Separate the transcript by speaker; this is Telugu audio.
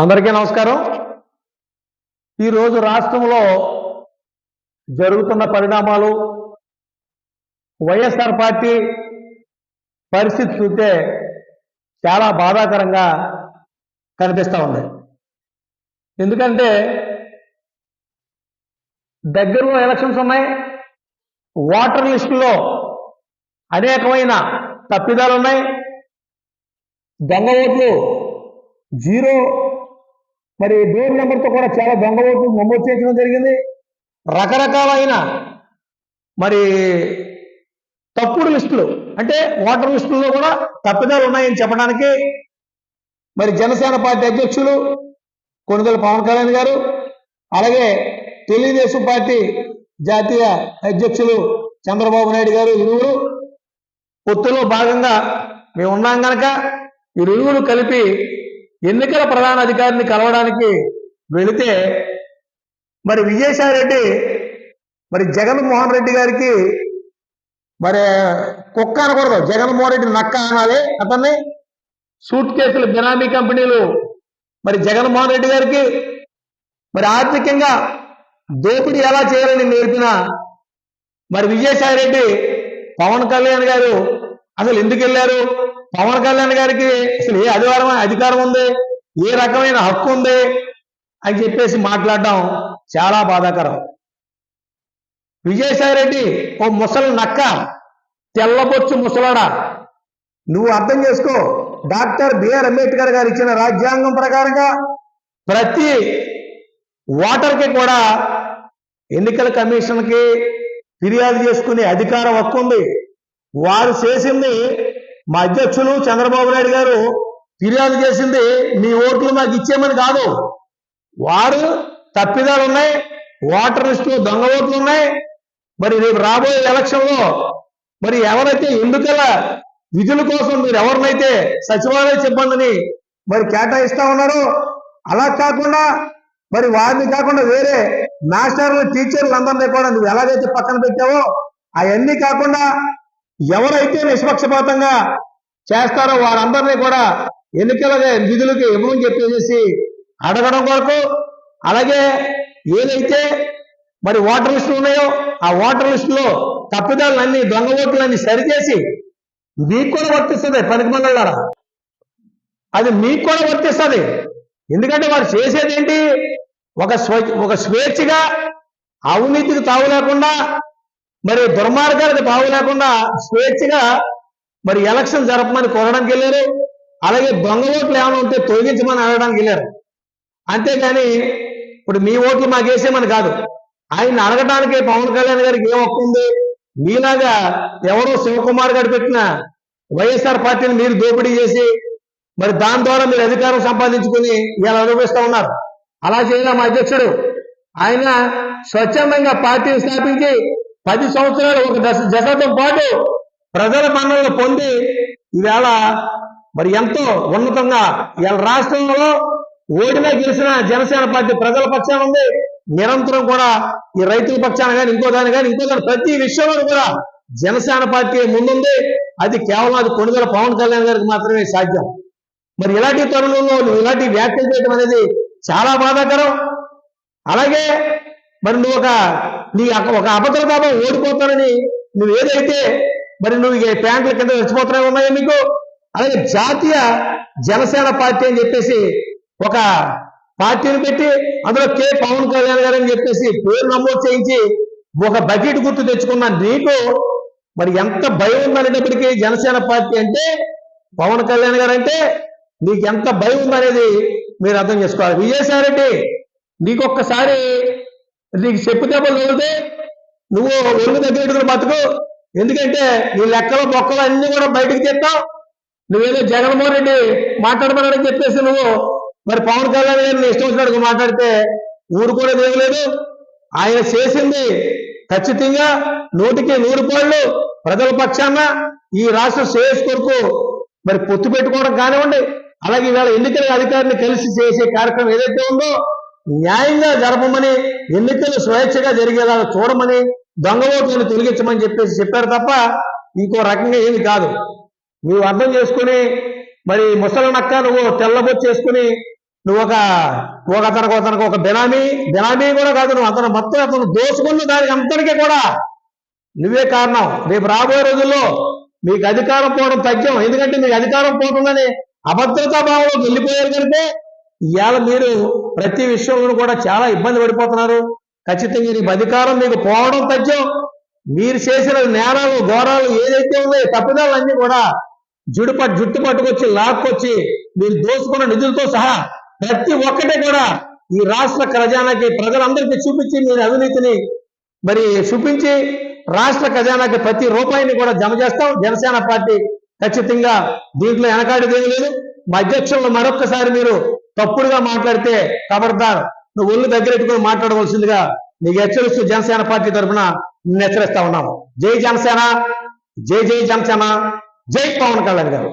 Speaker 1: అందరికీ నమస్కారం. ఈరోజు రాష్ట్రంలో జరుగుతున్న పరిణామాలు వైఎస్ఆర్ పార్టీ పరిస్థితి చూస్తే చాలా బాధాకరంగా కనిపిస్తూ ఉంది. ఎందుకంటే దగ్గరలో ఎలక్షన్స్ ఉన్నాయి. ఓటర్ లిస్టులో అనేకమైన తప్పిదాలు ఉన్నాయి. దొంగ ఓట్లు జీరో మరి డోర్ నెంబర్తో కూడా చాలా దొంగ ఓట్లు నమోదు చేయడం జరిగింది. రకరకాలైన మరి తప్పుడు లిస్టులు అంటే ఓటర్ లిస్టుల్లో కూడా తప్పిదాలు ఉన్నాయని చెప్పడానికి మరి జనసేన పార్టీ అధ్యక్షులు కొనుగోలు పవన్ కళ్యాణ్ గారు అలాగే తెలుగుదేశం పార్టీ జాతీయ అధ్యక్షులు చంద్రబాబు నాయుడు గారు ఇరువురు. పొత్తులో భాగంగా మేము ఉన్నాం కనుక ఈ ఇరువురు కలిపి ఎన్నికల ప్రధాన అధికారిని కలవడానికి వెళితే మరి విజయసాయి రెడ్డి మరి జగన్మోహన్ రెడ్డి గారికి మరి కుక్క అనకూడదు. జగన్మోహన్ రెడ్డి నక్క అనాలి. అతన్ని సూట్ కేసులు బినామీ కంపెనీలు మరి జగన్మోహన్ రెడ్డి గారికి మరి ఆర్థికంగా దోపిడీ ఎలా చేయాలని నేర్పిన మరి విజయసాయి రెడ్డి పవన్ కళ్యాణ్ గారు అసలు ఎందుకు వెళ్ళారు? పవన్ కళ్యాణ్ గారికి అసలు ఏ అధికారం అధికారం ఉంది? ఏ రకమైన హక్కు ఉంది? అని చెప్పేసి మాట్లాడడం చాలా బాధాకరం. విజయసాయి రెడ్డి ఓ ముసలి నక్క తెల్లబొచ్చు ముసలాడా. నువ్వు అర్థం చేసుకో డాక్టర్ బిఆర్ అంబేద్కర్ గారు ఇచ్చిన రాజ్యాంగం ప్రకారంగా ప్రతి ఓటర్కి కూడా ఎన్నికల కమిషన్కి ఫిర్యాదు చేసుకునే అధికారం హక్కు ఉంది. వారు చేసింది మా అధ్యక్షులు చంద్రబాబు నాయుడు గారు ఫిర్యాదు చేసింది మీ ఓట్లు మాకు ఇచ్చేమని కాదు. వారు తప్పిదాలు ఉన్నాయి ఓటర్ లిస్టులో దొంగ ఓట్లు ఉన్నాయి. మరి రేపు రాబోయే ఎలక్షన్లో మరి ఎవరైతే ఎందుకలా విధుల కోసం మీరు ఎవరినైతే సచివాలయ సిబ్బందిని మరి కేటాయిస్తా ఉన్నారో అలా కాకుండా మరి వారిని కాకుండా వేరే మాస్టర్లు టీచర్లు అందరినీ కూడా నువ్వు ఎలాగైతే పక్కన పెట్టావో అవన్నీ కాకుండా ఎవరైతే నిష్పక్షపాతంగా చేస్తారో వారందరినీ కూడా ఎన్నికల నిధులకి ఇవ్వమని చెప్పేసి అడగడం కొరకు అలాగే ఏదైతే మరి ఓటర్ లిస్టులు ఉన్నాయో ఆ ఓటర్ లిస్టులో తప్పిదాలన్నీ దొంగ ఓట్లన్నీ సరిచేసి మీకు కూడా వర్తిస్తుంది పనికి మండలారా అది మీకు కూడా వర్తిస్తుంది. ఎందుకంటే వారు చేసేది ఏంటి ఒక స్వ ఒక స్వేచ్ఛగా అవినీతికి తావు లేకుండా మరి దుర్మార్గాలకు తావు లేకుండా స్వేచ్ఛగా మరి ఎలక్షన్ జరపమని కోరడానికి వెళ్ళారు. అలాగే దొంగ ఓట్లు ఏమైనా ఉంటే తొలగించమని అడగడానికి వెళ్ళారు. అంతేగాని ఇప్పుడు మీ ఓట్లు మాకు వేసేమని కాదు. ఆయన అడగడానికి పవన్ కళ్యాణ్ గారికి ఏం ఉంది? మీలాగా ఎవరో శివకుమార్ గారు పెట్టిన వైఎస్ఆర్ పార్టీని మీరు దోపిడీ చేసి మరి దాని ద్వారా మీరు అధికారం సంపాదించుకుని ఇలా అనుభవిస్తూ ఉన్నారు. అలా చేయలే మా అధ్యక్షుడు? ఆయన స్వచ్ఛందంగా పార్టీని స్థాపించి పది సంవత్సరాలు ఒక దశ దశాబ్దం పాటు ప్రజల మన్నలను పొంది ఈవేళ మరి ఎంతో ఉన్నతంగా ఇవాళ రాష్ట్రంలో ఓడినా గెలిచిన జనసేన పార్టీ ప్రజల పక్షాన ఉంది. నిరంతరం కూడా ఈ రైతుల పక్షాన కానీ ఇంకో దాని కానీ ఇంకో దాని ప్రతి విషయంలో కూడా జనసేన పార్టీ ముందుంది. అది కేవలం అది కొనుగోలు పవన్ కళ్యాణ్ గారికి మాత్రమే సాధ్యం. మరి ఇలాంటి తరుణంలో నువ్వు ఇలాంటి వ్యాఖ్యలు చేయడం అనేది చాలా బాధాకరం. అలాగే మరి నువ్వు ఒక నీ అక- ఒక అభద్రతాపం ఓడిపోతానని నువ్వు ఏదైతే మరి నువ్వు ఈ ప్యాంట్ల కింద రెచ్చిపోతున్నాయి ఉన్నాయా నీకు అలాగే జాతీయ జనసేన పార్టీ అని చెప్పేసి ఒక పార్టీని పెట్టి అందులో కే. పవన్ కళ్యాణ్ గారు అని చెప్పేసి పేరు నమోదు చేయించి ఒక బకెట్ గుర్తు తెచ్చుకున్న నీకు మరి ఎంత భయం ఉందనేటప్పటికీ జనసేన పార్టీ అంటే పవన్ కళ్యాణ్ గారు అంటే నీకు ఎంత భయం ఉందనేది మీరు అర్థం చేసుకోవాలి. విజయసాయి రెడ్డి నీకొక్కసారి నీకు చెప్పు దెబ్బలు తగిలితే నువ్వు ఒళ్ళు దగ్గర బతుకు. ఎందుకంటే నీ లెక్కలు బొక్కలు అన్ని కూడా బయటకు తెస్తావు. నువ్వేదో జగన్మోహన్ రెడ్డి మాట్లాడమన్నాడని చెప్పేసి నువ్వు మరి పవన్ కళ్యాణ్ గారిని ఇష్టం వచ్చినట్టు మాట్లాడితే ఊరు కూడా లేదు. ఆయన చేసింది ఖచ్చితంగా నూటికి నూరు పాళ్ళు ప్రజల పక్షాన ఈ రాష్ట్ర శ్రేయస్ కొరకు మరి పొత్తు పెట్టుకోవడం కానివ్వండి అలాగే ఇవాళ ఎన్నికల అధికారిని కలిసి చేసే కార్యక్రమం ఏదైతే ఉందో న్యాయంగా జరపమని ఎన్నికలు స్వేచ్ఛగా జరిగేలా చూడమని దొంగ ఓట్లను తొలగించమని చెప్పేసి చెప్పారు తప్ప ఇంకో రకంగా ఏమి కాదు. నువ్వు అర్థం చేసుకుని మరి ముసలి నక్క నువ్వు తెల్లబొచ్చి చేసుకుని నువ్వు ఒక ఒక అతనికి అతనికి ఒక బినామీ బినామీ కూడా కాదు నువ్వు అతను మొత్తం అతను దోసుకున్న దానికి అంతటికీ కూడా నువ్వే కారణం. రేపు రాబోయే రోజుల్లో మీకు అధికారం పోవడం తగ్గం. ఎందుకంటే మీకు అధికారం పోతుందని అభద్రతా భావంలోకి వెళ్ళిపోయారు కనుక ఇవాళ మీరు ప్రతి విషయంలో కూడా చాలా ఇబ్బంది పడిపోతున్నారు. ఖచ్చితంగా రేపు అధికారం మీకు పోవడం తథ్యం మీరు చేసిన నేరాలు ఘోరాలు ఏదైతే ఉన్నాయో తప్పిదాలు కూడా జుడు పట్టు జుట్టు పట్టుకొచ్చి లాక్కొచ్చి మీరు దోసుకున్న నిధులతో సహా ప్రతి ఒక్కటి కూడా ఈ రాష్ట్ర ఖజానాకి ప్రజలందరికీ చూపించి మీరు అవినీతిని మరి చూపించి రాష్ట్ర ఖజానాకి ప్రతి రూపాయిని కూడా జమ చేస్తాం. జనసేన పార్టీ ఖచ్చితంగా దీంట్లో వెనకాడిది లేదు. మా అధ్యక్షులను మరొక్కసారి మీరు తప్పుడుగా మాట్లాడితే ఖబర్దార్ నువ్వు ఒళ్ళు దగ్గర పెట్టుకుని మాట్లాడవలసిందిగా నీకు హెచ్చరిస్తూ జనసేన పార్టీ తరఫున నిన్ను హెచ్చరిస్తా ఉన్నాము. జై జనసేన జై జై జనసేన జై పవన్ కళ్యాణ్ గారు.